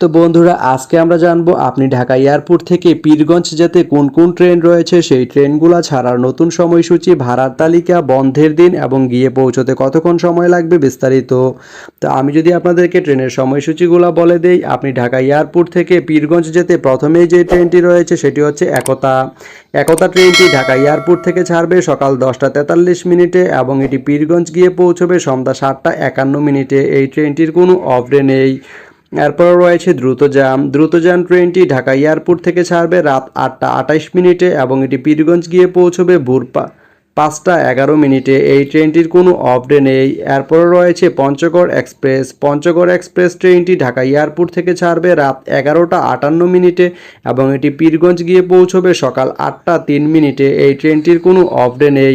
তো বন্ধুরা, আজকে আমরা জানব আপনি ঢাকা এয়ারপোর্ট থেকে পীরগঞ্জ যেতে কোন কোন ট্রেন রয়েছে। সেই ট্রেনগুলো ছাড়ার নতুন সময়সূচি, ভাড়ার তালিকা, বন্ধের দিন এবং গিয়ে পৌঁছতে কতক্ষণ সময় লাগবে বিস্তারিত। তো আমি যদি আপনাদেরকে ট্রেনের সময়সূচিগুলো বলে দেই, আপনি ঢাকা এয়ারপোর্ট থেকে পীরগঞ্জ যেতে প্রথমেই যে ট্রেনটি রয়েছে সেটি হচ্ছে একতা। একতা ট্রেনটি ঢাকা এয়ারপোর্ট থেকে ছাড়বে সকাল দশটা তেতাল্লিশ মিনিটে এবং এটি পীরগঞ্জ গিয়ে পৌঁছবে সন্ধ্যা সাতটা একান্ন মিনিটে। এই ট্রেনটির কোনো অফ ডে নেই। এরপর রয়েছে দ্রুতযান দ্রুতযান ট্রেনটি ঢাকা এয়ারপোর্ট থেকে ছাড়বে রাত আটটা আটাইশ মিনিটে এবং এটি পীরগঞ্জ গিয়ে পৌঁছবে ভোর পাঁচটা এগারো মিনিটে। এই ট্রেনটির কোনো অফ ডে নেই। এরপর রয়েছে পঞ্চগড় এক্সপ্রেস। পঞ্চগড় এক্সপ্রেস ট্রেনটি ঢাকা এয়ারপোর্ট থেকে ছাড়বে রাত এগারোটা আটান্ন মিনিটে এবং এটি পীরগঞ্জ গিয়ে পৌঁছবে সকাল আটটা তিন মিনিটে। এই ট্রেনটির কোনো অফ ডে নেই।